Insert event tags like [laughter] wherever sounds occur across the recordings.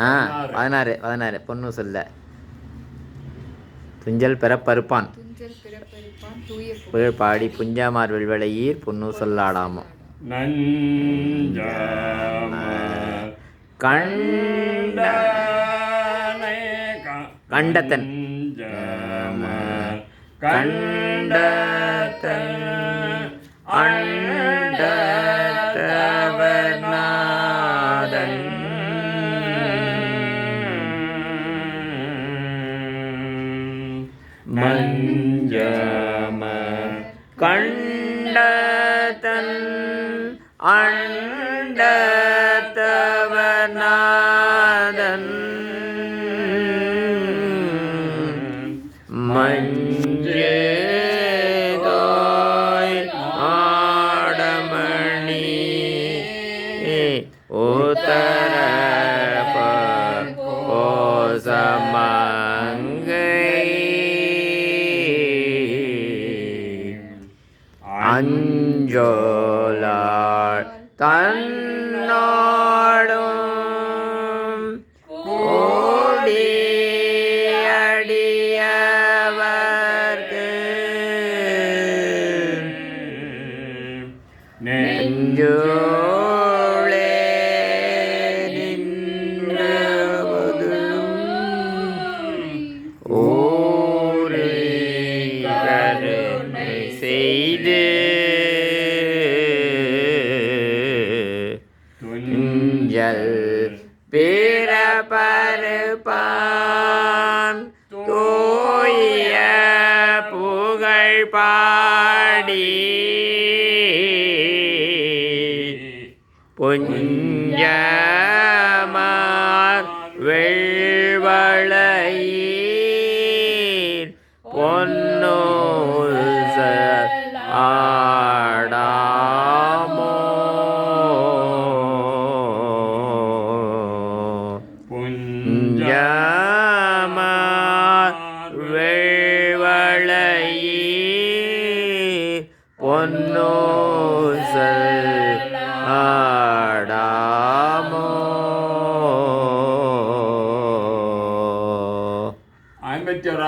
ஆ பதினாறு. பதினாறு பொண்ணு சொல்ல. துஞ்சல் தூய புகழ். பாடி புஞ்சாமார் வெள்வளையீர் பொண்ணு சொல்லாடாமோ. கண்டத்தன். கண்டத்தன். मञ्जम कण्डतन् अण्डतवनादन्। நெஞ்சோளே நின்றவதும். ஓரே கருணை செய்து துஞ்சல் புஞ்சமார் வெள்வளையீர் பொன்னூல் ஆடாமோ. புஞ்சமார் வெள்வளையீர் பொன்னோ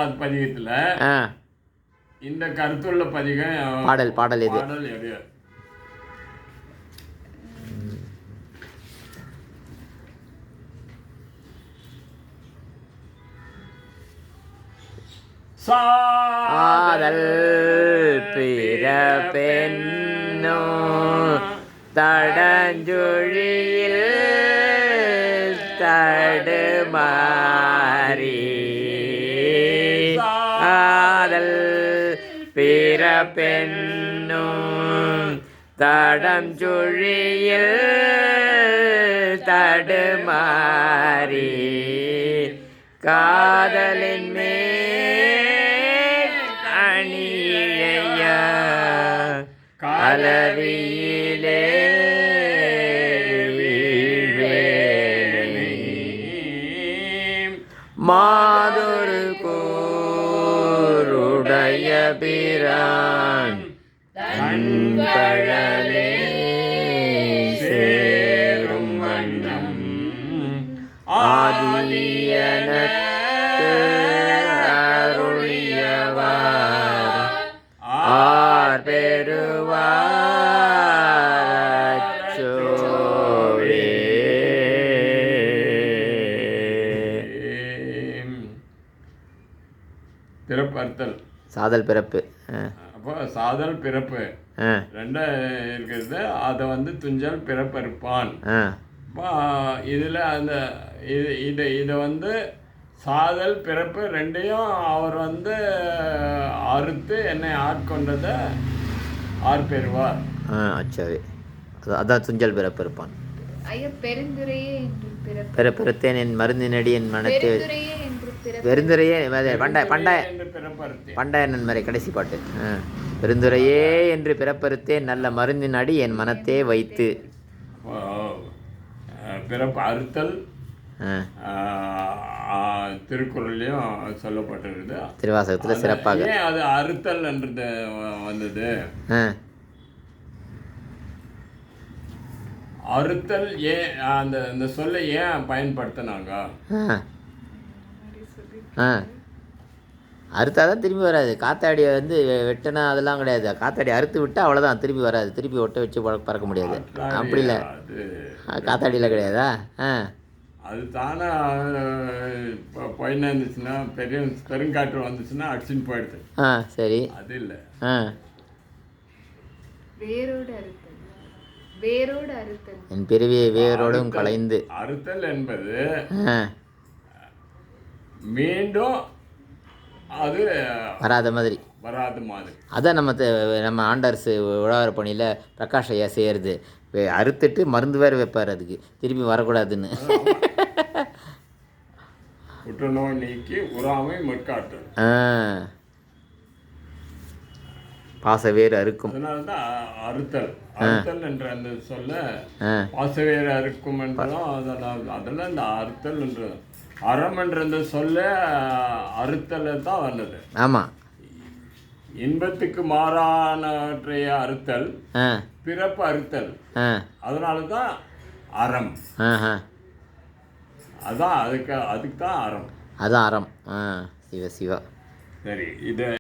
ஓராவது பதிகத்துல இந்த கருத்துள்ள பதிகம் பாடல் பாடல் எது? ஆதல் பிறப்பென்னோ தடஞ்சுழியில் தடுமாறி பெண்ணும் தடம் சுழியில் தடுமாறி காதலின் கூருடைய பிரான். கண்கழலே சேரும் வண்ணம். ஆதியனத்து அருளியவார். ஆர் பெறுவார் சாதல் பிறப்பு. ஆ, அப்போ சாதல் பிறப்பு. ஆ, ரெண்டு இருக்கிறது அதை வந்து துஞ்சல் பிறப்பறுப்பான். ஆ, அப்போ இதில் அந்த இது இது இதை வந்து சாதல் பிறப்பு ரெண்டையும் அவர் வந்து அறுத்து என்னை ஆட்கொண்டதை ஆர் பெறுவார். ஆ, அச்சாவே அது- அதான் துஞ்சல் பிறப்பு இருப்பான் ஐயா பெருந்துரையே பிறப்பு. பிறப்பிறத்தேன் என் மருந்தினடி என் மனத்து பெருந்துரையே பெருந்துரையே அது பண்டாய பண்டாய நன்மறை கடைசி பாட்டு. ஆ. பெருந்துரையே என்று பிறப்பறுத்தேன் நல்ல மருந்தின் அடி என் மனத்தே வைத்து. பிறப்பு அறுத்தல் திருக்குறள்லையும் சொல்லப்பட்டிருக்குது. திருவாசகத்தில் சிறப்பாக. அது அறுத்தல் என்றது வந்தது? அறுத்தல் ஏன் அந்த இந்த சொல்லை ஏன் பயன்படுத்தினாங்க? ஆ. ஆ அறுத்தாதான் திரும்பி வராது. காத்தாடியை வந்து வெட்டினா அதெல்லாம் கிடையாது. காத்தாடி அறுத்து விட்டால் அவ்வளோதான் திரும்பி வராது. திருப்பி ஒட்ட வச்சு பற- பறக்க முடியாது. அப்படி இல்லை. அது காத்தாடியில் கிடையாதா? ஆ. அது தானே பையனா இருந்துச்சுன்னா பெரிய பெருங்காற்று வந்துச்சுன்னா அடிச்சுன்னு போயிடுது. ஆ சரி. அது இல்லை. ஆ. வேரோடு அறுத்தல். வேரோடு அறுத்தல். என் பிறவியை வேரோடும் கலைந்து அறுத்தல் என்பது ஆ. மீண்டும் அது வராத மாதிரி. வராத மாதிரி. அதான் நம்ம நம்ம ஆண்டர்ஸ் உழவர் பணியில் பிரகாஷ் ஐயா செய்கிறது அறுத்துட்டு மருந்து வேறு வைப்பார் அதுக்கு. திரும்பி வரக்கூடாதுன்னு. [laughs] புற்றுநோய் நீக்கி உறாமை முற்காட்டல் ஆ. பாசவேர் அறுக்கும். அதனால தான் அறுத்தல். அறுத்தல் என்ற அந்த சொல்ல ஆ. பாசவேறு அறுக்கும் என்றதும் அதெல்லாம் அதெல்லாம் இந்த அறுத்தல் என்றது அறம் என்ற அந்த சொல்ல அறுத்தல தான் வந்தது. ஆமாம் இன்பத்துக்கு மாறானவற்றை அறுத்தல் பிறப்பு அறுத்தல். அதனால தான் அறம். அதான் அதுக்கு அதுக்கு தான் அறம். அதான் அறம். சிவ சிவா. சரி இதை